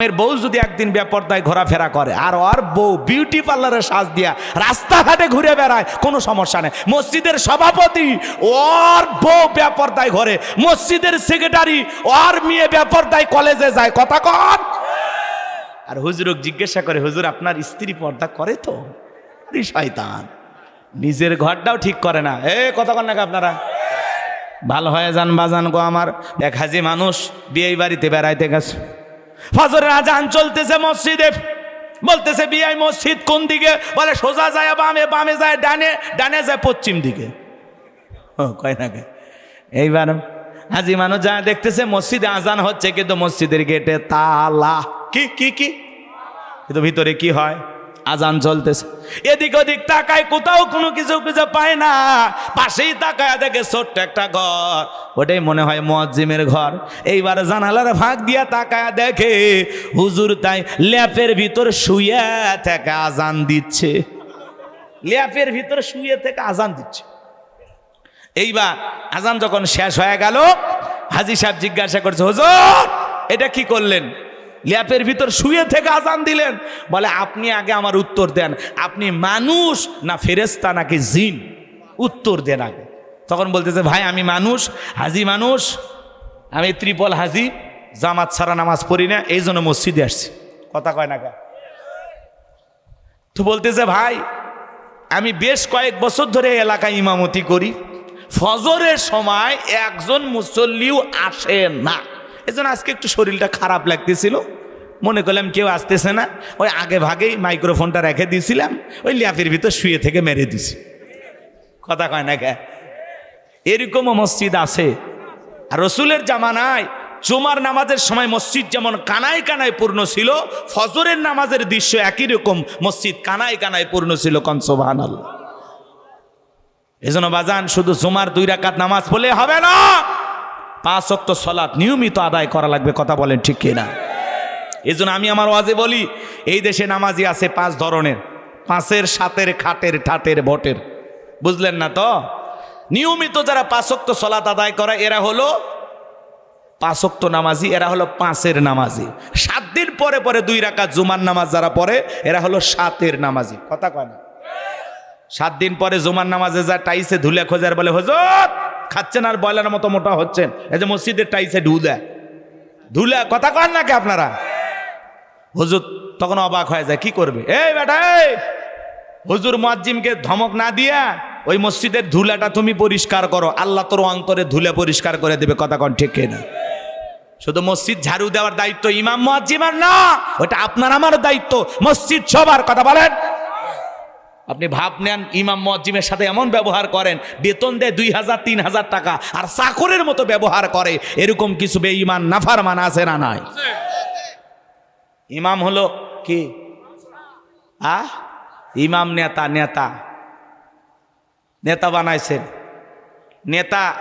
এর বউ যদি একদিন বেপর্দায় ঘোরাফেরা করে, আর ওর বউ বিউটি পার্লারের সাজ দিয়া রাস্তাঘাটে ঘুরে বেড়ায়, কোনো সমস্যা নেই। মসজিদের সভাপতি ওর বউ বেপর্দায় ঘরে, মসজিদের সেক্রেটারি ওর মেয়ে বেপর্দায় কলেজে যায়। কথা কন। আর হুজুরক জিজ্ঞাসা করে, হুজুর, আপনার স্ত্রী পর্দা করে তো? শয়তান, নিজের ঘরটাও ঠিক করে না। এ, কথা কন নাকি আপনারা? ভালো হয়ে যান বাজান গো আমার। এক হাজি মানুষ বিয়ে বাড়িতে বেড়াইতে গেছে। ফজরের আজান চলতেছে মসজিদে। বলতেছে, বিআই মসজিদ কোন দিকে? বলে, সোজা যায়, বামে বামে যায়, ডানে ডানে যায় পশ্চিম দিকে। ও, কয় না কে? এইবার আজি মানুষ যা দেখতেছে, মসজিদে আজান হচ্ছে, কিন্তু মসজিদের গেটে তালা। কি কি কি? কিন্তু ভিতরে কি হয়? আজান চলতেছে। এদিক ওদিক তাকায় কোথাও কোনো কিছু কিছু পায় না। পাশেই তাকায় দেখে ছোট্ট একটা ঘর। ওটাই মনে হয় মজ্জিমের ঘর। এইবার জানালার ভাগ দিয়া তাকায় দেখে হুজুর তাই ল্যাপের ভিতর শুয়ে থেকে আজান দিচ্ছে। ল্যাপের ভিতর শুয়ে থেকে আজান দিচ্ছে। এইবার আজান যখন শেষ হয়ে গেল, হাজি সাহেব জিজ্ঞাসা করছে, হুজুর, এটা কি করলেন? ল্যাপের ভিতর শুয়ে থেকে আজান দিলেন। বলে, আপনি আগে আমার উত্তর দেন। আপনি মানুষ না ফেরেস্তা নাকি জিন? উত্তর দেন আগে। তখন বলতেছে, ভাই, আমি মানুষ, হাজি মানুষ, আমি ত্রিপল হাজি, জামাত ছাড়া নামাজ পড়ি না, এই জন্য মসজিদে আসছি। কথা কয় না কা তো বলতেছে, ভাই, আমি বেশ কয়েক বছর ধরে এলাকায় ইমামতি করি। ফজরের সময় একজন মুসল্লিও আসে না। এজন্য আজকে একটু শরীরটা খারাপ লাগতেছিল। মনে করলাম কেউ আসতেছে না। ওই আগে ভাগেই মাইক্রোফোনটা রেখে দিয়েছিলাম। ওই ল্যাপের ভিতর শুয়ে থেকে মেরে দিছি কথা কয় না কে? এরকমও মসজিদ আছে। আর রসুলের জামানায় জুমার নামাজের সময় মসজিদ যেমন কানায় কানায় পূর্ণ ছিল, ফজরের নামাজের দৃশ্য একই রকম। মসজিদ কানায় কানায় পূর্ণ ছিল কনসোবাহান এজন্য বাজান, শুধু জুমার দুই রাকাত নামাজ পড়লে হবে না। পাঁচ অক্ত সলাৎ নিয়মিত আদায় করা লাগবে, কথা বলেন ঠিক কিনা? এই জন্য আমি আমার ওয়াজে বলি, এই দেশে নামাজি আছে পাঁচ ধরনের, পাঁচের সাতের খাটের ঠাটের ভটের বুঝলেন না তো? নিয়মিত যারা পাঁচক্ত সলাত আদায় করে, এরা হলো পাঁচক্ত নামাজি, এরা হলো পাঁচের নামাজি। সাত দিন পরে পরে দুই রাকাত জুমার নামাজ যারা পড়ে, এরা হলো সাতের নামাজি। কথা কয় না? সাত দিন পরে জুমার নামাজে যা টাইসে ধুলে খোঁজার বলে, হজর খাচ্ছেন আর বয়লার মতো মোটা হচ্ছেন। এই যে মসজিদের টাইসে ঢুলে। ধুলে কথা কন নাকি আপনারা? হুজুর তখন অবাক হয়ে যায়, কি করবে? এই বেটা, এই! হুজুর মুয়াজ্জিমকে ধমক না দিয়া ওই মসজিদের ধুলাটা তুমি পরিষ্কার করো। আল্লাহ তোর অন্তরে ধুলে পরিষ্কার করে দেবে, কথা কন ঠিক না শুধু মসজিদ ঝাড়ু দেওয়ার দায়িত্ব ইমাম মুয়াজ্জিমের না, ওটা আপনার আমার দায়িত্ব। মসজিদ সবার, কথা বলেন। আপনি ভাব নেন, ইমাম মজ্জিমের সাথে এমন ব্যবহার করেন, বেতন দেয় দুই হাজার, তিন হাজার টাকা, আর চাকরের মতো ব্যবহার করে, এরকম কিছু বে ইমান নাফার মান আছে না নাই? ইমাম হলো কি? আ? ইমাম নেতা নেতা। নেতা বানাইছেন। নেতা,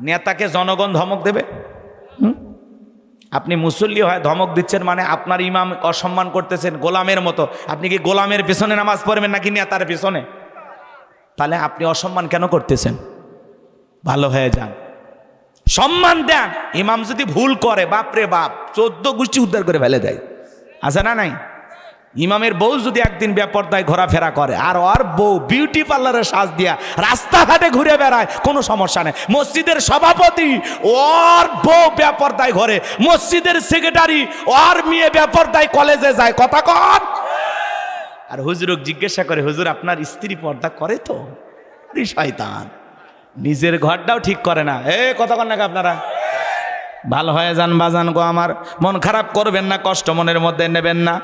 নেতাকে জনগণ ধমক দেবে? আপনি মুসল্লি হয় ধমক দিচ্ছেন মানে আপনার ইমাম অসম্মান করতেছেন গোলামের মতো। আপনি কি গোলামের পেছনে নামাজ পড়বেন নাকি নেতার পেছনে? তাহলে আপনি অসম্মান কেন করতেছেন? ভালো হয়ে যান। সম্মান দেন। ইমাম যদি ভুল করে, বাপরে বাপ, চোদ্দ গোষ্ঠী উদ্ধার করে ফেলে দেয়। আছে না নাই? ইমামের বউ যদি একদিন বেপর্দায় ঘোরাফেরা করে, আর ওর বউ বিউটি পার্লারের সাজ দিয়া রাস্তাঘাটে ঘুরে বেড়ায়, কোনো সমস্যা নেই। মসজিদের সভাপতি ওর বউ বেপর্দায় ঘরে, মসজিদের সেক্রেটারি ওর মেয়ে বেপর্দায় কলেজে যায়। কথা কন। আর হুজুরক জিজ্ঞাসা করে, হুজুর, আপনার স্ত্রী পর্দা করে তো? শয়তান। নিজের ঘরটাও ঠিক করে না। এ, কথা কন নাকি আপনারা? ভালো হয়ে যান বাজান গো আমার। মন খারাপ করবেন না, কষ্ট মনের মধ্যে নেবেন না।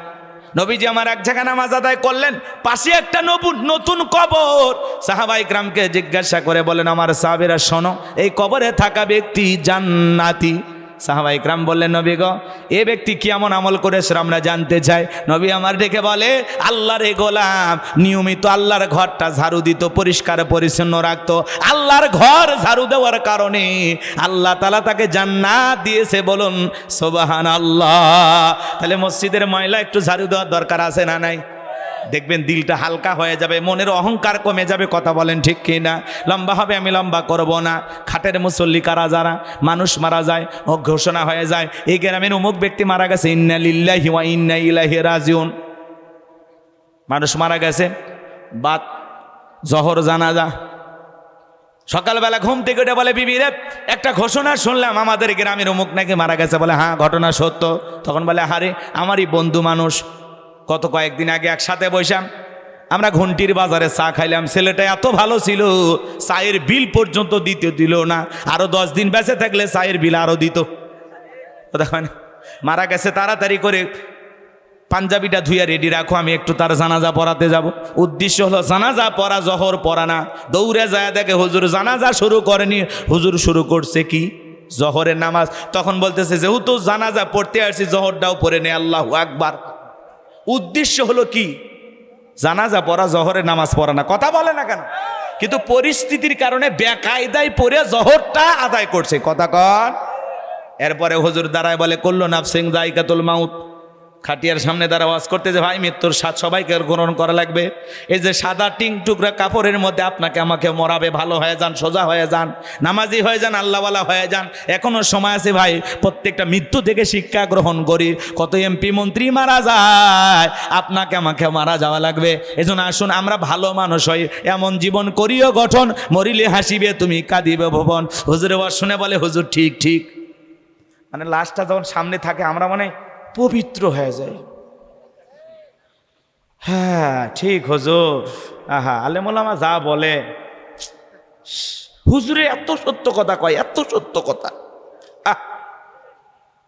নবীজি আমার এক জায়গা নামাজ আদায় করলেন, পাশে একটা নবুন নতুন কবর। সাহাবাই গ্রামকে জিজ্ঞাসা করে বলেন, আমার সাহাবেরা শোনো, এই কবরে থাকা ব্যক্তি জান্নাতি। সাহাবাই গ্রাম বললেন, নবী গো, এ ব্যক্তি কি এমন আমল করেছে আমরা জানতে চাই। নবী আমার ডেকে বলে, আল্লাহর এ গোলাম, নিয়মিত আল্লাহর ঘরটা ঝাড়ু দিত, পরিষ্কার, পরিচ্ছন্ন রাখতো। আল্লাহর ঘর ঝাড়ু দেওয়ার কারণে আল্লাহ তালা তাকে জান্নাত দিয়েছে বলুন সোবাহান আল্লাহ তাহলে মসজিদের ময়লা একটু ঝাড়ু দেওয়ার দরকার আছে না নাই? দেখবেন দিলটা হালকা হয়ে যাবে, মনের অহংকার কমে যাবে, কথা বলেন ঠিক কি না? লম্বা হবে, আমি লম্বা করব না। খাটের মুসল্লি কারা যারা? মানুষ মারা যায় ও ঘোষণা হয়ে যায়। এই গ্রামের অমুক ব্যক্তি মারা গেছে, ইন্না লিল্লাহি ওয়া ইন্না ইলাইহি রাজিউন। মানুষ মারা গেছে, বাত, জহর, জানাজা। সকালবেলা ঘুম থেকে উঠে বলে, বিবি রে, একটা ঘোষণা শুনলাম, আমাদের গ্রামের অমুক নাকি মারা গেছে? বলে হ্যাঁ ঘটনা সত্য। তখন বলে হারে আমারই বন্ধু মানুষ। কত কয়েকদিন আগে একসাথে বসলাম। আমরা ঘন্টির বাজারে চা খাইলাম। ছেলেটা এত ভালো ছিল, চায়ের বিল পর্যন্ত দিতে দিল না। আরও দশ দিন বেঁচে থাকলে চায়ের বিল আরও দিত। দেখেন, মারা গেছে তাড়াতাড়ি করে। পাঞ্জাবিটা ধুইয়া রেডি রাখো, আমি একটু তার জানাজা পড়াতে যাব। উদ্দেশ্য হলো, জানাজা পড়া, জহর পড়া না। দৌড়ে যায় দেখে হুজুর, জানাজা শুরু করেনি। হুজুর শুরু করছে কি? জহরের নামাজ। তখন বলতেছে, যেহেতু জানাজা পড়তে আসছি, জহরটাও পড়ে নে, আল্লাহ আকবার। উদ্দেশ্য হলো কি? জানাজা পড়া জহরে নামাজ পড়া না। কথা বলে না কেন? কিন্তু পরিস্থিতির কারণে বেকায়দায় পড়ে জহরটা আদায় করছে। কথা কন। এরপরে হজুর দাঁড়ায় বলে করল নাফসিং জাইকাতুল মাউত। খাটিয়ার সামনে দ্বারা ওয়াজ করতে যে, ভাই, মৃত্যুর স্বাদ সবাইকে গ্রহণ করা লাগবে। এই যে সাদা টিং টুকরা কাপড়ের মধ্যে আপনাকে আমাকে মরাবে, ভালো হয়ে যান, সোজা হয়ে যান, নামাজি হয়ে যান, আল্লাহওয়ালা হয়ে যান। এখনও সময় আছে, ভাই, প্রত্যেকটা মৃত্যু থেকে শিক্ষা গ্রহণ করি। কত এমপি মন্ত্রী মারা যায়, আপনাকে আমাকে মারা যাওয়া লাগবে। এজন্য আসুন, আমরা ভালো মানুষ হই, এমন জীবন করিও গঠন, মরিলে হাসিবে, তুমি কাঁদিবে ভবন। হুজুরে শুনে বলে, হুজুর, ঠিক ঠিক। মানে লাশটা যখন সামনে থাকে, আমরা মানে পবিত্র হয়ে যায়। হ্যাঁ ঠিক হুজুর। আহা আলেমুলামা যা বলে। হুজুরে এত সত্য কথা কয় এত সত্য কথা। আহ,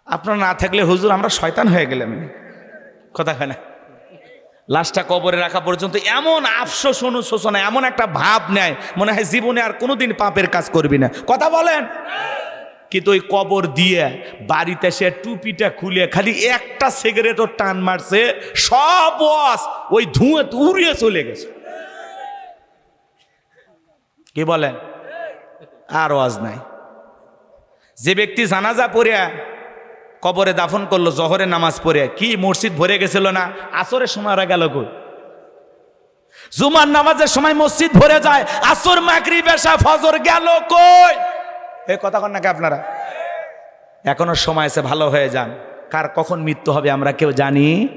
আপনার না থাকলে হুজুর আমরা শয়তান হয়ে গেলাম। কথা হয় না। লাশটা কবরে রাখা পর্যন্ত এমন আফসোস অনুশোচনা এমন একটা ভাব নেয় মনে হয় জীবনে আর কোনোদিন পাপের কাজ করবি না। কথা বলেন। কিন্তু ওই কবর দিয়ে বাড়িতে সে টুপিটা খুলে খালি একটা সিগারেটও টান মারছে, সব ওয়াস ওই ধুঁয়ে উড়িয়ে চলে গেছে। কি বলেন আর ওয়াজ নাই। যে ব্যক্তি জানাজা পড়ে, কবরে দাফন করল, জহরে নামাজ পড়ে, কি মসজিদ ভরে গেছিল না? আসরের সময় গেল কই? জুমার নামাজের সময় মসজিদ ভরে যায়, আসর মাকরি বেশা ফজর গেল কই? এ কথা কন নাকি আপনারা? এখনও সময় আছে, ভালো হয়ে যান। কার কখন মৃত্যু হবে আমরা কেউ জানি?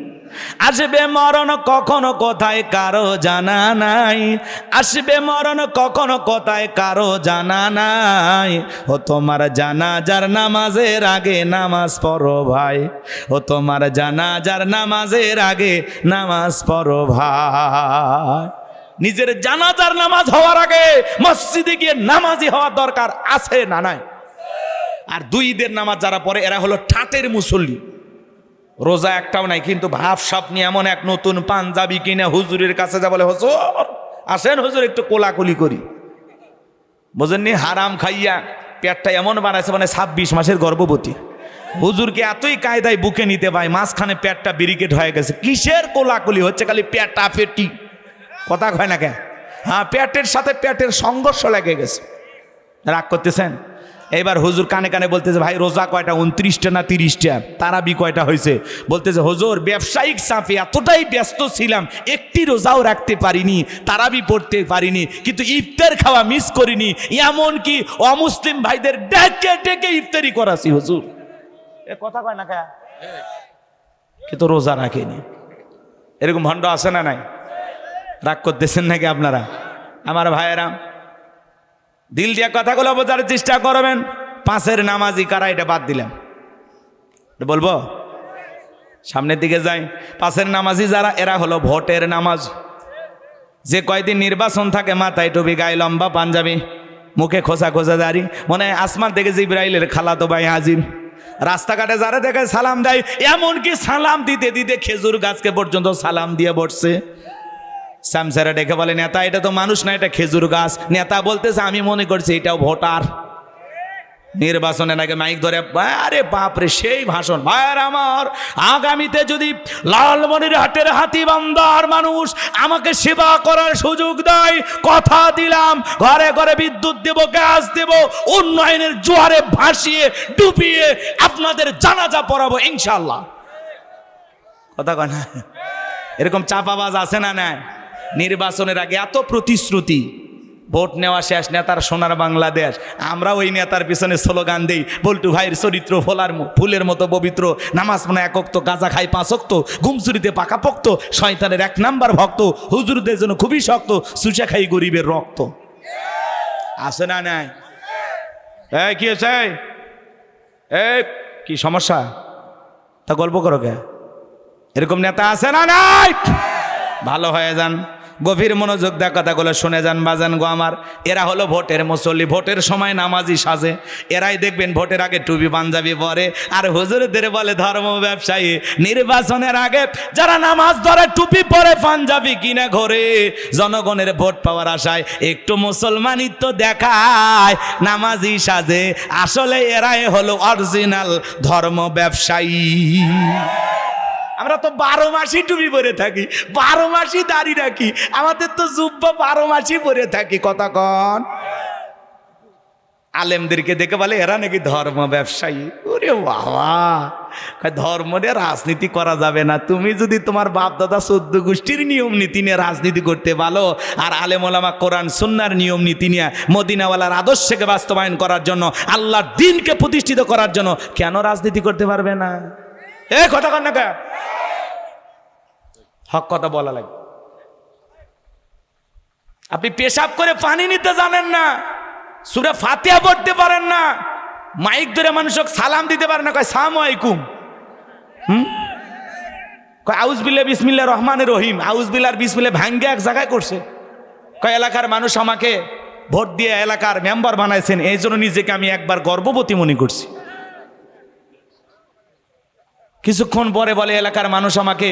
আসবে মরণ কখনো কোথায় কারও জানা নাই। আসবে মরণ কখনো কোথায় কারও জানা নাই। ও তোমার জানা যার নামাজের আগে নামাজ পড়ো ভাই। ও তোমার জানা যার নামাজের আগে নামাজ পড়ো ভাই। নিজের জানাজার নামাজ হওয়ার আগে মসজিদে গিয়ে নামাজি হওয়ার দরকার আছে না নাই? আর দুই ঈদের নামাজ যারা পড়ে, এরা হলো ঠাটের মুসল্লি। রোজা একটাও নাই, কিন্তু ভাব সাপ নিয়ে এমন এক নতুন পাঞ্জাবি কিনে হুজুরের কাছে যা বলে, হুজুর, আসেন হুজুর, একটু কোলাকুলি করি। বোঝেননি? হারাম খাইয়া পেটটা এমন বানাইছে মানে ছাব্বিশ মাসের গর্ভবতী। হুজুরকে এতই কায়দায় বুকে নিতে পায়, মাঝখানে পেটটা ব্যারিকেড হয়ে গেছে। কিসের কোলাকুলি? হচ্ছে খালি পেটা পেটি। কথা কয় না কেন? হ্যাঁ পেটের সাথে পেটের সংঘর্ষ লেগে গেছে। রাগ করতেছেন? এইবার হুজুর কানে কানে বলতেছে, ভাই, রোজা কয়টা? উনত্রিশটা না তিরিশটা? তারাবি কয়টা হয়েছে? বলতেছে, হুজুর, ব্যবসায়িক চাপে এতটাই ব্যস্ত ছিলাম, একটি রোজাও রাখতে পারিনি, তারাবি পড়তে পারিনি, কিন্তু ইফতার খাওয়া মিস করিনি এমন কি অমুসলিম ভাইদের ডেকে ডেকে ইফতারি করাছি, হুজুর। এ কথা কয় না কা কিন্তু রোজা রাখেনি। এরকম ভণ্ড আছে না নাই? রাগ করতেছেন নাকি আপনারা? আমার ভাইয়েরা, দিল দিয়া কথাগুলো বোঝার চেষ্টা করবেন। পাঁচের নামাজি কারা, এটা বাদ দিলাম। বলব? সামনের দিকে যাই। পাঁচের নামাজি যারা, এরা হলো ভোটের নামাজ। যে কয়দিন নির্বাচন থাকে, মাথায় টুপি, গায়ে লম্বা পাঞ্জাবি, মুখে খোসা খোসা দাড়ি, মনে হয় আসমান থেকে জিব্রাইলের খালাতো ভাই হাজির। রাস্তাঘাটে যারা দেখে সালাম দেয়, এমনকি সালাম দিতে দিতে খেজুর গাছকে পর্যন্ত সালাম দিয়ে বসছে। স্যামসারা ডেকে বলে, নেতা, এটা তো মানুষ না, এটা খেজুর গাছ। নেতা বলতেছে, আমি মনে করছি এটাও ভোটার। নির্বাচনে নাকি মাইক ধরে, আরে বাপরে, সেই ভাষণ। ভাইয়ার আমার, আগামীতে যদি লালমনির হাটের হাতি বান্দার মানুষ আমাকে সেবা করার সুযোগ দেয়, কথা দিলাম, ঘরে ঘরে বিদ্যুৎ দেব, গ্যাস দেব, উন্নয়নের জোয়ারে ভাসিয়ে, ডুবিয়ে আপনাদের জানাজা পড়াবো ইনশাল্লাহ কথা কয় না? এরকম চাপাবাজ আছে না না নির্বাচনের আগে এত প্রতিশ্রুতি। ভোট নেওয়া শেষ, নেতার সোনার বাংলাদেশ। আমরা ওই নেতার পিছনে স্লোগান দিই, বল্টু ভাইয়ের চরিত্র ফোলার ফুলের মতো পবিত্র, নামাজ মানে একক্ত গাজা খাই পাঁচক্ত ঘুমচুরিতে পাকাপোক্ত শয়তানের এক নাম্বার ভক্ত, হুজুরদের জন্য খুবই শক্ত সুচা খাই গরিবের রক্ত। আসে না নাই? কি হয়েছে? এই, কি সমস্যা? তা গল্প করো কে? এরকম নেতা আছে না নাই? ভালো হয়ে যান। গভীর মনোযোগ দেওয়া কথাগুলো শুনে যান, বাজান গো আমার। এরা হলো ভোটের মুসল্লি, ভোটের সময় নামাজি সাজে। এরাই দেখবেন ভোটের আগে টুপি পাঞ্জাবি পরে। আর হুজুরদের বলে ধর্ম ব্যবসায়ী, নির্বাচনের আগে যারা নামাজ ধরে টুপি পরে পাঞ্জাবি কিনে ঘরে, জনগণের ভোট পাওয়ার আশায় একটু মুসলমানিত্ব দেখায়, নামাজি সাজে। আসলে এরাই হলো অরিজিনাল ধর্ম ব্যবসায়ী। আমরা তো বারো মাসই টুপি পরে থাকি, বারো মাসই দাড়ি রাখি, আমাদের তো জুব্বা বারো মাসই পরে থাকি কন। আলেমদেরকে দেখে বলে, এরা নাকি ধর্ম ব্যবসায়ী? ওরে বাবা ধর্ম নিয়ে রাজনীতি করা যাবে না। তুমি যদি তোমার বাপ দাদা চোদ্দ গোষ্ঠীর নিয়ম নীতি নিয়ে রাজনীতি করতে পারো, আর আলেমোলামা কোরআন সুন্নার নিয়ম নীতি নিয়ে মদিনাওয়ালার আদর্শকে বাস্তবায়ন করার জন্য, আল্লাহর দিনকে প্রতিষ্ঠিত করার জন্য, কেন রাজনীতি করতে পারবে না? এ, কথা কন না? হক কথা বলা লাগে। আপনি পেশাব করে পানি নিতে জানেন না, সুরে ফাতিয়া পড়তে পারেন না, মাইক ধরে মানুষক সালাম দিতে পারেন না, কয় সাম আলাইকুম। হুম? কয় আউজ বিল্লা বিসমিল্লা রহমানের রহিম আউজ বিল্লার বিসমিল্লা ভাঙ্গে এক জায়গায় করছে। কয়, এলাকার মানুষ আমাকে ভোট দিয়ে এলাকার মেম্বার বানাইছেন, এই জন্য নিজেকে আমি একবার গর্ভবতী মনে করছি। কিছুক্ষণ পরে বলে, এলাকার মানুষ আমাকে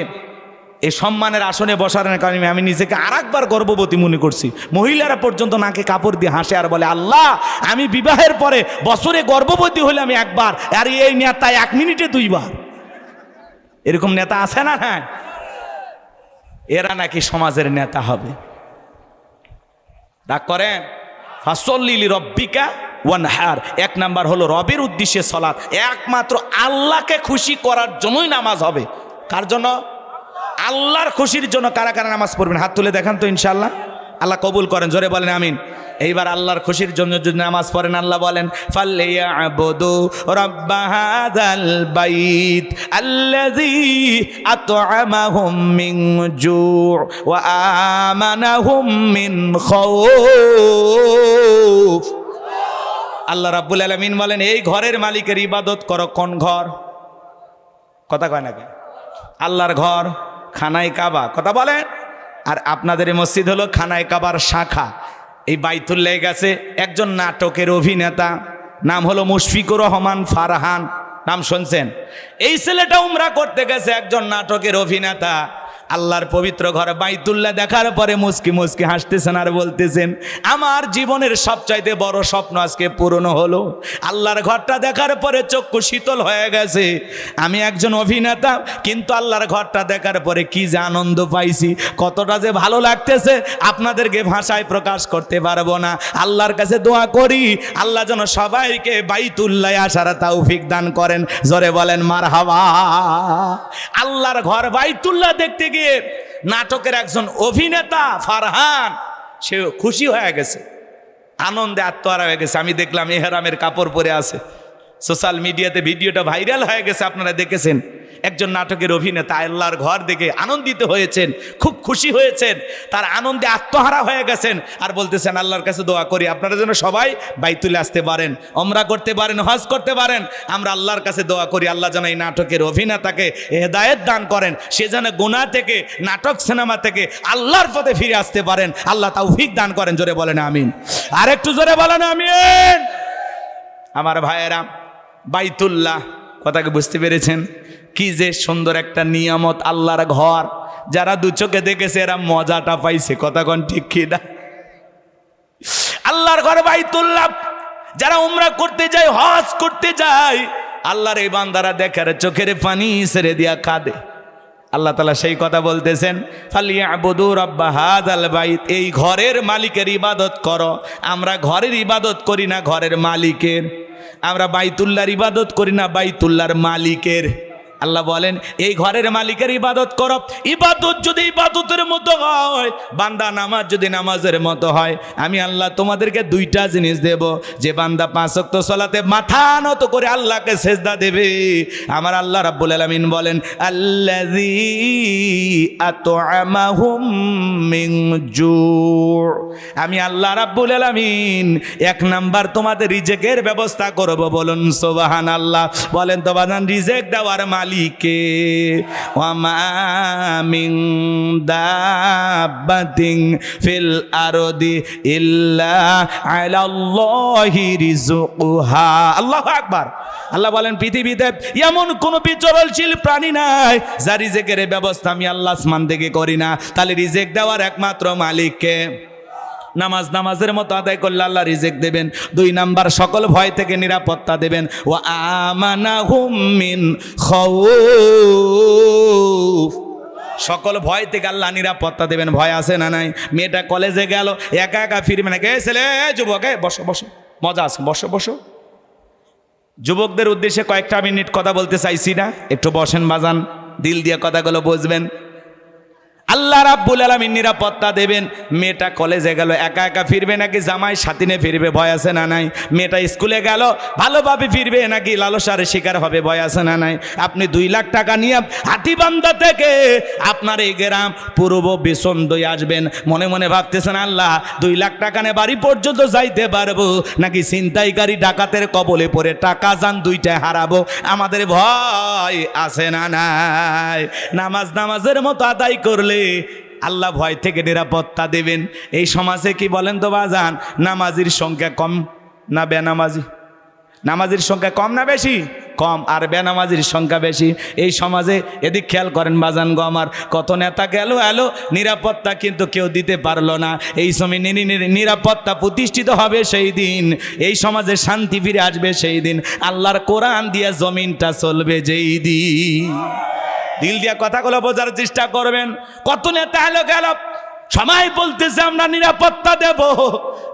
এই সম্মানের আসনে বসার কারণে আমি নিজেকে আর একবার গর্ভবতী মনে করছি। মহিলারা পর্যন্ত নাকে কাপড় দিয়ে হাসে আর বলে, আল্লাহ, আমি বিবাহের পরে বছরে গর্ভবতী হলে আমি একবার, আর এই নেতা এক মিনিটে দুইবার। এরকম নেতা আছে না হ্যাঁ এরা নাকি সমাজের নেতা হবে। ডাক করেন ফাসল্লিলি রব্বিকা ওয়ান হার। এক নাম্বার হলো রবের উদ্দেশ্যে সলাৎ। একমাত্র আল্লাহকে খুশি করার জন্যই নামাজ হবে। কার জন্য? আল্লাহর খুশির জন্য। কারা কারা নামাজ পড়বেন? হাত তুলে দেখান তো ইনশাল্লাহ আল্লাহ কবুল করেন, জোরে বলেন আমিন। এইবার আল্লাহর খুশির জন্য যদি নামাজ পড়েন, আল্লাহ বলেন ফাল্লিয়াবুদু বাইত ওয়া আল্লাহ রাব্বুল আলামিন বলেন, এই ঘরের মালিকের ইবাদত করো, কোন ঘর? কথা কয় নাকি আল্লাহর ঘর খানায় কাবা, কথা বলেন? আর আপনাদের মসজিদ হলো খানায় কাবার শাখা। এই বাইতুল্লাহ গেছে একজন নাটকের অভিনেতা, নাম হলো মুশফিকুর রহমান ফারহান। নাম শুনছেন? এই ছেলেটা উমরা করতে গেছে একজন নাটকের অভিনেতা। আল্লাহর পবিত্র ঘর বাইতুল্লাহ দেখার পরে মুস্কি মুস্কি হাসতেছেন আর বলতেছেন, আমার জীবনের সবচাইতে বড় স্বপ্ন আজকে পূরণ হলো। আল্লাহর ঘরটা দেখার পরে চক্ষু শীতল হয়ে গেছে। আমি একজন অভিনেতা, কিন্তু আল্লাহর ঘরটা দেখার পরে কি যে আনন্দ পাইছি, কতটা যে ভালো লাগতেছে, আপনাদেরকে ভাষায় প্রকাশ করতে পারব না। আল্লাহর কাছে দোয়া করি, আল্লাহ যেন সবাইকে বাইতুল্লাহ আসার তৌফিক দান করেন। জোরে বলেন মার হাওয়া আল্লাহর ঘর বাইতুল্লাহ দেখতে গিয়ে নাটকের একজন অভিনেতা ফারহান, সে খুশি হয়ে গেছে। আনন্দে আত্মহারা হয়ে গেছে। আমি দেখলাম এহরামের কাপড় পরে আছে। সোশ্যাল মিডিয়াতে ভিডিওটা ভাইরাল হয়ে গেছে, আপনারা দেখেছেন। একজন নাটকের অভিনেতা আল্লাহর ঘর দেখে আনন্দিত হয়েছেন, খুব খুশি হয়েছেন, তার আনন্দে আত্মহারা হয়ে গেছেন আর বলতেছেন, আল্লাহর কাছে দোয়া করি, আপনারা যেন সবাই বাইতুলে আসতে পারেন অমরা করতে পারেন, হজ করতে পারেন, আমরা আল্লাহর কাছে দোয়া করি, আল্লাহ যেন এই নাটকের অভিনেতাকে হেদায়েত দান করেন, সে যেন গুণা থেকে, নাটক, সিনেমা থেকে আল্লাহর পথে ফিরে আসতে পারেন, আল্লাহ তৌফিক দান করেন, জোরে বলেন, আমিন। আর একটু জোরে বলেন, আমিন। আমার ভাইয়েরা, বাইতুল্লাহ, কথাকে বুঝতে পেরেছেন? কি যে সুন্দর একটা নিয়ামত আল্লাহর ঘর। যারা দু চোখে দেখেছে, এরা মজাটা পাইছে। কথা কোন ঠিক কি না? আল্লাহর ঘর বাইতুল্লাহ। যারা উমরা করতে যায়, হজ করতে যায়, আল্লাহর এই বান্দারা দেখার চোখের পানি ছেড়ে দিয়া কাঁদে। আল্লাহ তালা সেই কথা বলতেছেন এই ঘরের মালিকের ইবাদত করো। আমরা ঘরের ইবাদত করি না ঘরের মালিকের। আমরা বাইতুল্লার ইবাদত করি না বাইতুল্লার মালিকের। আল্লাহ বলেন, এই ঘরের মালিকের ইবাদত করো। ইবাদত যদি ইবাদতের মতো হয়, বান্দা নামাজ যদি নামাজের মতো হয়, আমি আল্লাহ তোমাদেরকে দুইটা জিনিস দেব। যে বান্দা পাঁচ ওয়াক্ত সলাতে মাথা নত করে আল্লাহকে সেজদা দেবে। আমার আল্লাহ রাব্বুল আলামিন বলেন জু' আমি আল্লাহ রাব্বুল আলামিন এক নাম্বার তোমাদের রিজেকের ব্যবস্থা করব বলুন সুবহান আল্লাহ বলেন তো, বাজান, রিজেক দেওয়ার মালিকে ওয়ামা মিন দাব্বাতিন ফিল আরদি ইল্লা আলাল্লাহি রিজকুহা আল্লাহু আকবার। আল্লাহ বলেন, পৃথিবীতে এমন কোনো বিচরণশীল প্রাণী নাই যা রিজেকের ব্যবস্থা আমি আল্লাহ আসমান থেকে করি না। তাহলে রিজেক দেওয়ার একমাত্র মালিককে নামাজ নামাজের মতো আদায় করলে আল্লাহ রিজেক দেবেন। দুই নাম্বার, সকল ভয় থেকে নিরাপত্তা দেবেন। ও আমানা মিন খাউফ। সকল ভয় থেকে আল্লাহ নিরাপত্তা দেবেন। ভয় আছে না নাই? মেয়েটা কলেজে গেল, একা একা ফিরবে না কে ছেলে যুবক বসো বসো। মজা আছে, বসো বসো। যুবকদের উদ্দেশ্যে কয়েকটা মিনিট কথা বলতে চাইছি না। একটু বসেন বাজান, দিল দিয়ে কথাগুলো বুঝবেন। আল্লাহ রাব্বুল আলামিন নিরাপত্তা দেবেন। মেয়েটা কলেজে গেল, একা একা ফিরবে নাকি? জামাই সাথিনে ফিরবে, ভয় আছে না নাই? মেয়েটা স্কুলে গেল, ভালোভাবে ফিরবে নাকি? লালসার শিকার হবে, ভয় আছে না নাই? আপনি দুই লাখ টাকা নিয়ে হাতিবান্ধা থেকে আপনার এই গ্রাম পূর্ব বেসন দই আসবেন। মনে মনে ভাবতেছেন, আল্লাহ, দুই লাখ টাকা নিয়ে বাড়ি পর্যন্ত যাইতে পারব? নাকি ছিনতাইকারী ডাকাতের কবলে পড়ে টাকা যান দুইটা হারাবো? আমাদের ভয় আছে না নাই? নামাজ নামাজের মতো আদায় করলে আল্লাহ ভয় থেকে নিরাপত্তা দেবেন। এই সমাজে কি বলেন তো বাজান? নামাজির সংখ্যা কম না বেনামাজি? নামাজির সংখ্যা কম না বেশি? কম আর বেনামাজির সংখ্যা বেশি। এই সমাজে এদিক খেয়াল করেন বাজান গো আমার, কত নেতা গেল, এলো, নিরাপত্তা কিন্তু কেউ দিতে পারল না। এই সময় নিরাপত্তা প্রতিষ্ঠিত হবে সেই দিন। এই সমাজে শান্তি ফিরে আসবে সেই দিন। আল্লাহর কোরআন দিয়ে জমিনটা চলবে যেই দিন। দিল দিয়া কথাগুলো বোঝার চেষ্টা করবেন। কত নেতা এলো গেল। সবাই বলতেছে, আমরা নিরাপত্তা দেব।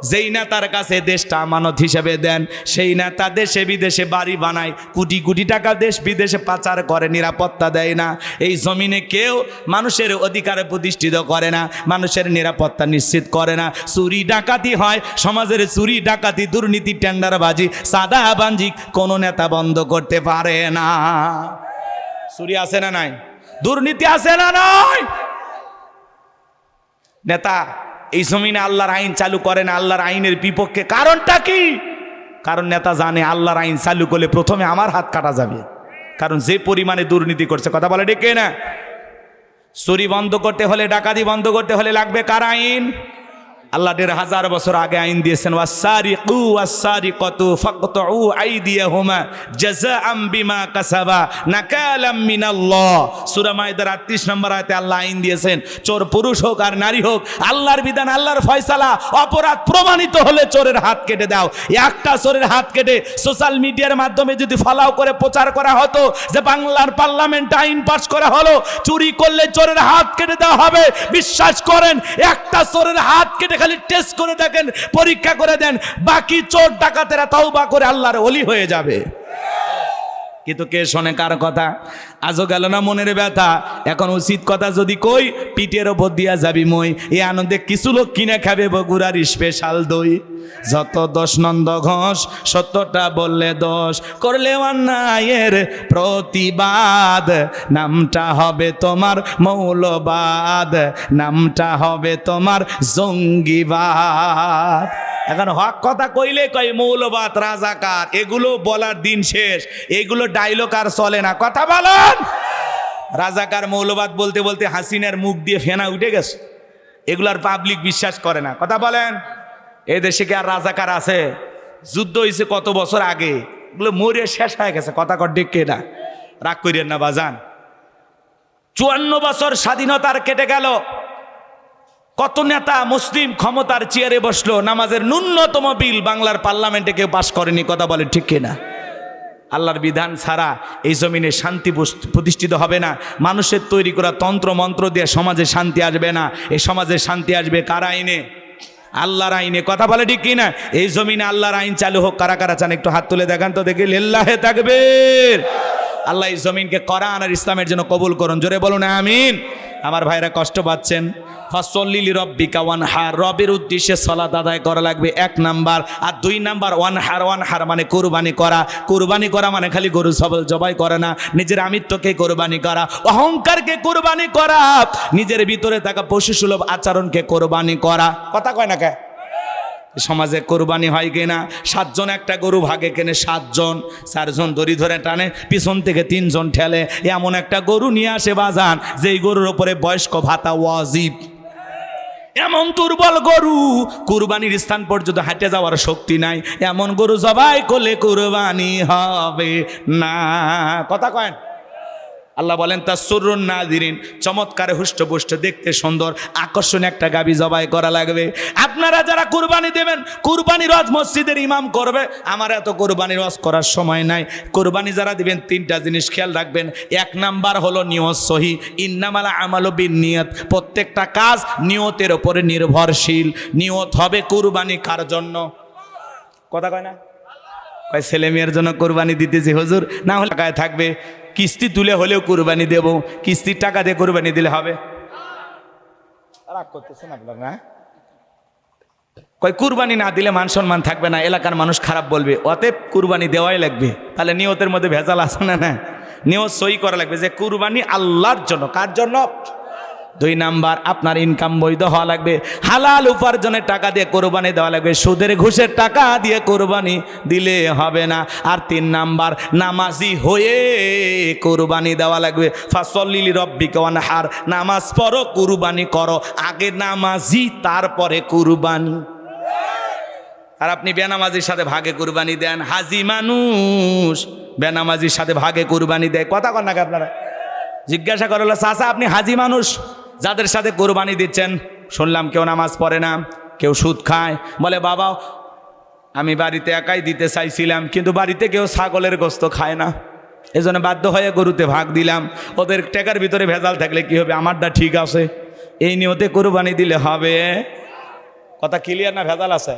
যেই নেতার কাছে দেশটা আমানত হিসেবে দেন, সেই নেতা দেশে বিদেশে বাড়ি বানায়, কোটি কোটি টাকা দেশ বিদেশে পাচার করে, নিরাপত্তা দেয় না। এই জমিনে কেউ মানুষের অধিকারে প্রতিষ্ঠিত করে না, মানুষের নিরাপত্তা নিশ্চিত করে না। চুরি ডাকাতি হয়, সমাজের চুরি ডাকাতি, দুর্নীতি, টেন্ডারবাজি, সাদা বাঞ্জি কোনো নেতা বন্ধ করতে পারে না। চুরি আছে না নাই? দুর্নীতি আছে না নাই? নেতা, এই জমিনে আল্লাহর আইন চালু করে না, আল্লাহর আইনের বিপক্ষে কারণটা কি? কারণ নেতা জানে আল্লাহর আইন চালু করলে প্রথমে আমার হাত কাটা যাবে। কারণ যে পরিমাণে দুর্নীতি করছে, কথা বলে ডেকে না চুরি বন্ধ করতে হলে, ডাকাতি বন্ধ করতে হলে লাগবে কার আইন? আল্লাহ দেড় হাজার বছর আগে আইন দিয়েছেন ওয়াসারি কু ওয়াসারি কত ফকত উ আই দিয়ে হোমা জাজা আম বিমা কাসাবা, নাকালাম মিনাল্লাহ। সূরা মাইদার 38 নম্বর আয়াতে আল্লাহ আইন দিয়েছেন, চোর পুরুষ হোক আর নারী হোক, আল্লাহর বিধান, আল্লাহর ফয়সালা, অপরাধ প্রমাণিত হলে চোরের হাত কেটে দাও। একটা চোরের হাত কেটে সোশ্যাল মিডিয়ার মাধ্যমে যদি ফলাও করে প্রচার করা হতো, যে বাংলার পার্লামেন্ট আইন পাস করা হলো, চুরি করলে চোরের হাত কেটে দেওয়া হবে, বিশ্বাস করেন, একটা চোরের হাত কেটে খালি টেস্ট করে দেখেন, পরীক্ষা করে দেন, বাকি চোর ডাকাতেরা তাওবা করে আল্লাহর অলি হয়ে যাবে। কিন্তু কে শোনে কার কথা? আজও গেল না মনের ব্যথা। এখন উচিত কথা যদি কই, পিঠের ওপর দিয়া যাবি মই। এই আনন্দে কিছু লোক কিনে খাবে বগুড়ার স্পেশাল দই। যত দশ নন্দ ঘোষ, সত্যটা বললে দোষ। করলে অন্যায়ের প্রতিবাদ। নামটা হবে তোমার মৌলবাদ। নামটা হবে তোমার জঙ্গিবাদ। এখন হক কথা কইলে কই মৌলবাদ, রাজাকার, এগুলো বলার দিন শেষ। এগুলো ডায়লগ আর চলে না। কথা বলেন! রাজাকার, মৌলবাদ বলতে বলতে হাসিনার মুখ দিয়ে ফেনা উঠে গেছে। এগুলার পাবলিক বিশ্বাস করে না। কথা বলেন! এই দেশে কি আর রাজাকার আছে? যুদ্ধ হয়েছে কত বছর আগে। এগুলো মরে শেষ হয়ে গেছে। কথা কর ডেকে না রাগ করিয়েন না, বাজান। চুয়ান্ন বছর স্বাধীনতার কেটে গেল। কত নেতা মুসলিম ক্ষমতার চেয়ারে বসল, নামাজের ন্যূনতম বিল বাংলার পার্লামেন্টে কেউ পাশ করেনি, কথা বলে ঠিক কিনা? আল্লাহর বিধান ছাড়া এই জমিনে শান্তি প্রতিষ্ঠিত হবে না, মানুষের তৈরি করা তন্ত্র মন্ত্র দিয়ে সমাজে শান্তি আসবে না, এই সমাজে শান্তি আসবে কার আইনে? আল্লাহর আইনে, কথা বলে ঠিক কিনা? এই জমিনে আল্লাহর আইন চালু হোক, কারা কারা চান, একটু হাত তুলে দেখান তো দেখি, লিল্লাহে থাকবে আল্লাহ এই জমিনকে করা আর ইসলামের জন্য কবুল করুন, জোরে বলুন, আমিন। আমার ভাইরা কষ্ট পাচ্ছেন। ফাসল্লিলি রব্বিকা ওয়ান হার রবের উদ্দেশ্যে সলাদ আদায় করা লাগবে এক নাম্বার। আর দুই নাম্বার ওয়ান হার ওয়ান হার মানে কুরবানি করা। কুরবানি করা মানে খালি গরু সবল জবাই করে না। নিজের আমিত্বকে কোরবানি করা, অহংকারকে কোরবানি করা। নিজের ভিতরে থাকা পশুসুলভ আচরণকে কোরবানি করা। কথা কয় না কে? সমাজে কোরবানি হয় কিনা? সাতজন, একটা গরু ভাগে কেনে সাতজন, চারজন দড়ি ধরে টানে, পিছন থেকে তিনজন ঠেলে, এমন একটা গরু নিয়ে আসে বাজান যেই গরুর ওপরে বয়স্ক ভাতা ওয়াজিব। এমন দুর্বল গরু কুরবানির স্থান পর্যন্ত হাঁটে যাওয়ার শক্তি নাই। এমন গরু জবাই করলে কুরবানি হবে না। কথা কয়েন? আল্লাহ বলেন, তা সুরুন না দিরিন চমৎকার হুষ্টপুষ্ট, দেখতে সুন্দর, আকর্ষণীয় একটা গাবি জবাই করা লাগবে। আপনারা যারা কুরবানি দেবেন, কুরবানি রজ মসজিদের ইমাম করবে, আমার এত কুরবানি রজ করার সময় নাই। কুরবানি যারা দিবেন, তিনটা জিনিস খেয়াল রাখবেন। এক নাম্বার হলো নিয়ত সহি। ইন্নামালা আমালো বিন নিয়ত প্রত্যেকটা কাজ নিয়তের ওপরে নির্ভরশীল। নিয়ত হবে কুরবানি কার জন্য? কথা কয় না? কয়, ছেলে মেয়ের জন্য কোরবানি দিতেছি, হুজুর, না হলে টাকায় থাকবে। কিস্তি তুলে হলেও কুরবানি দেব। কিস্তির টাকা দিয়ে কুরবানি দিলে হবে। রাগ করতেছেন আপনার না কয় কুরবানি না দিলে মান সম্মান থাকবে না এলাকার মানুষ খারাপ বলবে। অতএব কুরবানি দেওয়াই লাগবে। তাহলে নিয়তের মধ্যে ভেজাল আসে না না নিয়ত সই করা লাগবে যে কুরবানি আল্লাহর জন্য। কার জন্য? দুই নাম্বার, আপনার ইনকাম বৈধ হওয়া লাগবে। হালাল উপার্জনের টাকা দিয়ে কোরবানি দেওয়া লাগবে। সুদের ঘুষের টাকা দিয়ে কোরবানি দিলে হবে না। আর তিন নাম্বার, নামাজি হয়ে কোরবানি দেওয়া লাগবে। ফাসল্লিলি রব্বিকে হার নামাজ পড়ো, কুরবানি করো। আগে নামাজি, তারপরে কুরবানি। আর আপনি বেনামাজির সাথে ভাগে কুরবানি দেন। হাজি মানুষ বেনামাজির সাথে ভাগে কুরবানি দেয়। কথা কন নাকি আপনারা? জিজ্ঞাসা করল, চাচা, আপনি হাজি মানুষ? যাদের সাথে কোরবানি দিচ্ছেন, শুনলাম কেউ নামাজ পড়ে না, কেউ সুদ খায়, বলে, বাবা, আমি বাড়িতে একাই দিতে চাইছিলাম, কিন্তু বাড়িতে কেউ ছাগলের গোস্ত খায় না। এজন্য বাধ্য হয়ে গরুতে ভাগ দিলাম। ওদের টেকার ভিতরে ভেজাল থাকলে কি হবে? আমারটা ঠিক আছে। এই নিয়তে কোরবানি দিলে হবে। কথা ক্লিয়ার না ভেজাল আছে?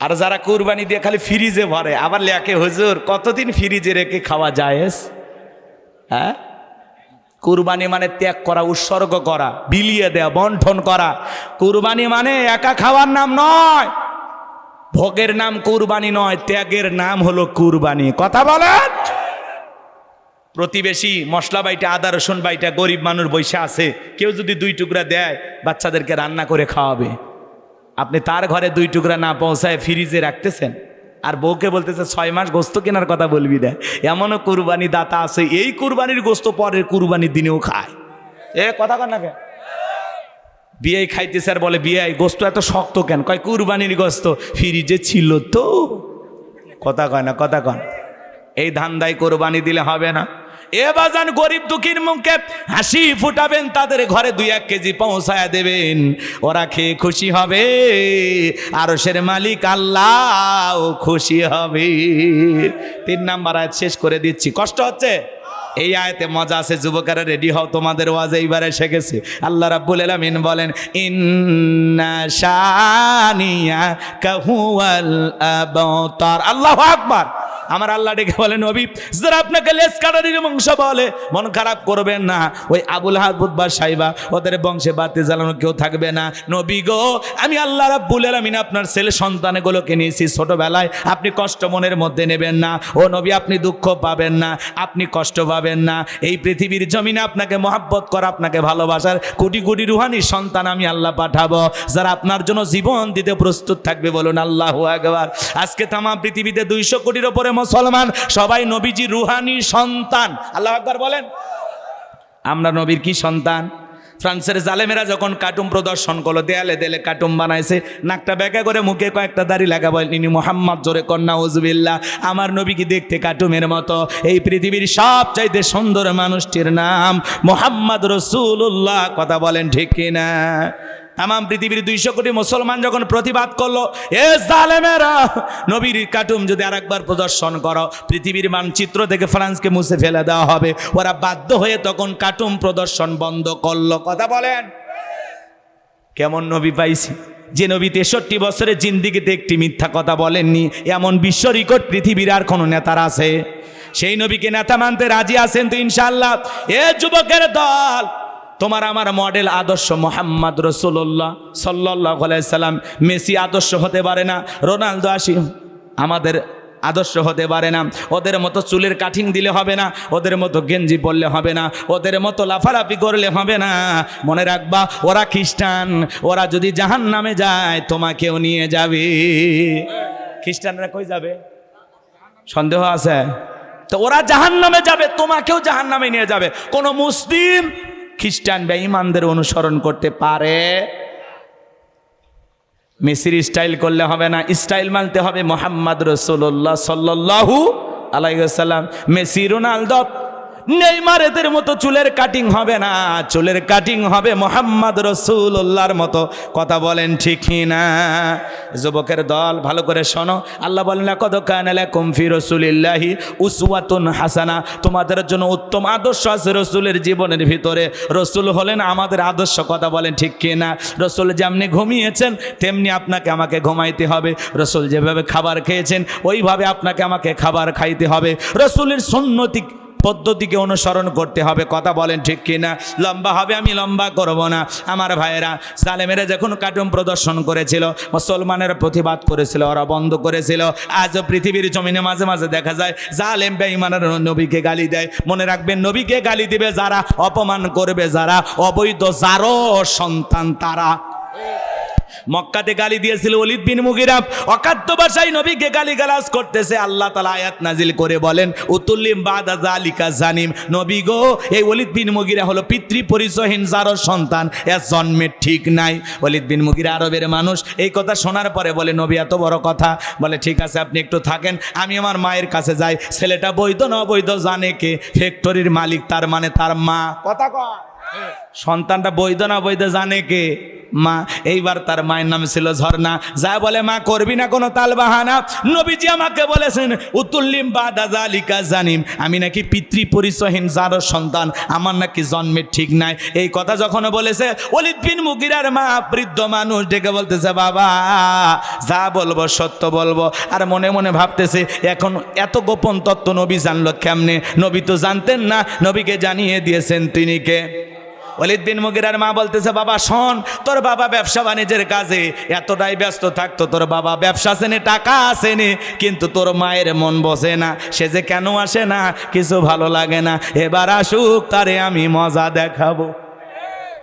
আর যারা কোরবানি দিয়ে খালি ফ্রিজে ভরে, আবার লেখে, হুজুর, কতদিন ফ্রিজে রেখে খাওয়া যায় হ্যাঁ? কুরবানি মানে ত্যাগ করা, উৎসর্গ করা, বিলিয়ে দেয়া বন্টন করা। কুরবানি মানে একা খাওয়ার নাম নয়, ভোগের নাম কুরবানি নয়, ত্যাগের নাম হলো কুরবানি। কথা বলেন? প্রতিবেশী মশলা বাইটা, আদা, রসুন বাইটা, গরিব মানুষ বসে আছে, কেউ যদি দুই টুকরা দেয়, বাচ্চাদেরকে রান্না করে খাওয়াবে। আপনি তার ঘরে দুই টুকরা না পৌঁছায় ফ্রিজে রাখতেছেন? আর বউকে বলতেছে, ছয় মাস গোস্ত কেনার কথা বলবি দেয় এমনও কুরবানি দাতা আছে, এই কুরবানির গোস্ত পরের কুরবানির দিনেও খায়। এ, কথা কর না কেন? বিয়ে খাইতেছে আর বলে, বিয়ে, গোস্ত এত শক্ত কেন? কয়, কুরবানির গোস্ত ফ্রিজে ছিল তো। কথা কয় না, কথা কন। এই ধান দায় কোরবানি দিলে হবে না। এ বাজান গরিব দুঃখীর মুখে হাসি ফুটাবেন, তাদের ঘরে দুই এক কেজি পৌঁছায় দেবেন। ওরা খেয়ে খুশি হবে আর সের মালিক আল্লাহ খুশি হবে। তিন নাম্বার আয়াত শেষ করে দিচ্ছি। কষ্ট হচ্ছে? এই আয়তে মজা আছে, যুবকেরা রেডি হও, তোমাদের ওয়াজ এইবারে গেছে। আল্লাহ রাব্বুল আলামিন বলেন, ইন্না শানিয়া কাহুয়াল আবতার। আল্লাহু আকবার। আমার আল্লাহ ডেকে বলেন নবী, যারা আপনাকে লেস কাটারির বংশ বলে, মন খারাপ করবেন না। ওই আবুল হাবুদ্বার সাইবা, ওদের বংশে বাতি জ্বালানো কেউ থাকবে না। নবী গো, আমি আল্লাহ রাব্বুল আলামিন আপনার ছেলে সন্তানগুলোকে নিয়েছি। ছোটবেলায় আপনি কষ্ট মনের মধ্যে নেবেন না। ও নবী, আপনি দুঃখ পাবেন না। আপনি কষ্ট পাবেন না। এই পৃথিবীর জমিনে আপনাকে মহাব্বত করা, আপনাকে ভালোবাসার কোটি কোটি রুহানি সন্তান আমি আল্লাহ পাঠাবো। যারা আপনার জন্য জীবন দিতে প্রস্তুত থাকবে, বলুন আল্লাহ একবার আজকে তামা পৃথিবীতে দুইশো কোটির ওপরে মুসলমান, সবাই নবীজি রুহানি সন্তান। আল্লাহ একবার বলেন। আমরা নবীর কি সন্তান? ফ্রান্সের জালেমেরা যখন কার্টুন প্রদর্শন করল, দেয়ালে দেয়ালে কার্টুন বানাইছে, নাকটা ব্যাকা করে মুখে কয়েকটা দাড়ি লাগা বলেনি মোহাম্মদ, জোরে কন্যা উজবিল্লা আমার নবী কি দেখতে কার্টুনের মতো? এই পৃথিবীর সব চাইতে সুন্দর মানুষটির নাম মোহাম্মদ রসুল্লাহ কথা বলেন ঠিক কিনা? তাম পৃথিবীর দুইশো কোটি মুসলমান যখন প্রতিবাদ করল, এ জালেমেরা, নবীর কাটুম যদি আরেকবার প্রদর্শন করো, পৃথিবীর মানচিত্র থেকে ফ্রান্সকে মুছে ফেলে দেওয়া হবে। ওরা বাধ্য হয়ে তখন কাটুম প্রদর্শন বন্ধ করল। কথা বলেন। কেমন নবী পাইছি? যে নবী তেষট্টি বছরের জিন্দিগিতে একটি মিথ্যা কথা বলেননি, এমন বিশ্ব রেকর্ড পৃথিবীর আর কোনো নেতার আছে? সেই নবীকে নেতা মানতে রাজি আছেন তো ইনশাল্লাহ এ যুবকের দল তোমার আমার মডেল আদর্শ মোহাম্মদ রসুল্লাহ সাল্লাহ সাল্লাম মেসি আদর্শ হতে পারে না, রোনালদো আসি, আমাদের আদর্শ হতে পারে না, ওদের মতো চুলের কাঠিং দিলে হবে না, ওদের মতো গেঞ্জি পরলে হবে না, ওদের মতো লাফালাফি করলে হবে না, মনে রাখবা ওরা খ্রিস্টান, ওরা যদি জাহান নামে যায় তোমাকেও নিয়ে যাবে। খ্রিস্টানরা কই যাবে? সন্দেহ আছে? তো ওরা জাহান নামে যাবে, তোমাকেও জাহান নামে নিয়ে যাবে। কোনো মুসলিম খ্রিস্টান বা ইমানদের অনুসরণ করতে পারে। মেসির স্টাইল করলে হবে না, স্টাইল মানতে হবে মোহাম্মদ রসুল্লাহ সাল্লাহু আলাইসাল্লাম মেসি, রোনালদো নেইমার এদের মতো চুলের কাটিং হবে না। চুলের কাটিং হবে মোহাম্মদ রসুল্লাহর মতো। কথা বলেন ঠিক না যুবকের দল, ভালো করে শোনো। আল্লাহ বলেন কত কানালা কুমফি রসুলিল্লাহি উসওয়াতুন হাসানা। তোমাদের জন্য উত্তম আদর্শ আছে রসুলের জীবনের ভিতরে। রসুল হলেন আমাদের আদর্শ, কথা বলেন ঠিক কিনা? রসুল যেমনি ঘুমিয়েছেন, তেমনি আপনাকে আমাকে ঘুমাইতে হবে। রসুল যেভাবে খাবার খেয়েছেন, ওইভাবে আপনাকে আমাকে খাবার খাইতে হবে। রসুলের সন্ন্যতি পদ্ধতিকে অনুসরণ করতে হবে। কথা বলেন ঠিক কিনা? লম্বা হবে, আমি লম্বা করব না। আমার ভাইয়েরা সালেমেরা যখন কার্টুন প্রদর্শন করেছিল, মুসলমানের প্রতিবাদ করেছিল, ওরা বন্ধ করেছিল। আজও পৃথিবীর জমিনে মাঝে মাঝে দেখা যায়, জালেম বেঈমানের নবীকে গালি দেয়। মনে রাখবেন, নবীকে গালি দিবে যারা, অপমান করবে যারা, অবৈধ যারও সন্তান তারা। মক্কাতে গালি দিয়েছিল অলিদ বিন মুগিরা অকাদ্য ভাষায় নবীকে গালি গালাজ করতেছে। আল্লাহ তালা আয়াত নাজিল করে বলেন উতুল্লিম বাদা জালিকা জানিম। নবী গো এই অলিদ বিন মুগিরা হলো পিতৃ পরিচয়হীন যারও সন্তান। এর জন্মের ঠিক নাই। অলিদ বিন মুগিরা আরবের মানুষ। এই কথা শোনার পরে বলে নবী এত বড় কথা। বলে ঠিক আছে আপনি একটু থাকেন। আমি আমার মায়ের কাছে যাই। ছেলেটা বৈধ না অবৈধ জানে কে? ফ্যাক্টরির মালিক তার মানে তার মা। কথা কয়। সন্তানটা বৈধ না বৈধ জানে কে? মা, এইবার তার মায়ের নাম ছিল ঝর্ণা। যা বলে, মা, করবি না কোনো তাল বাহানা? নবীজি আমাকে বলেছেন, উতুল্লিম বা দাদালিকা জানিম। আমি নাকি পিতৃ পরিচয়হীন, যার সন্তান। আমার নাকি জন্মের ঠিক নাই। এই কথা যখন বলেছে অলিদ বিন মুগিরার মা বৃদ্ধ মানুষ ডেকে বলতেছে, বাবা, যা বলব, সত্য বলব। আর মনে মনে ভাবতেছে, এখন এত গোপন তত্ত্ব নবী জানলো কেমনে? নবী তো জানতেন না, নবীকে জানিয়ে দিয়েছেন তিনি কে? অলিদ বিন মুগিরার মা বলতেছে, বাবা, শোন, তোর বাবা ব্যবসা বাণিজ্যের কাজে এতটাই ব্যস্ত থাকতো, তোর বাবা ব্যবসা আসেনি টাকা আসেনি কিন্তু তোর মায়ের মন বসে না। সে যে কেন আসে না, কিছু ভালো লাগে না। এবার আসুক, তারে আমি মজা দেখাবো।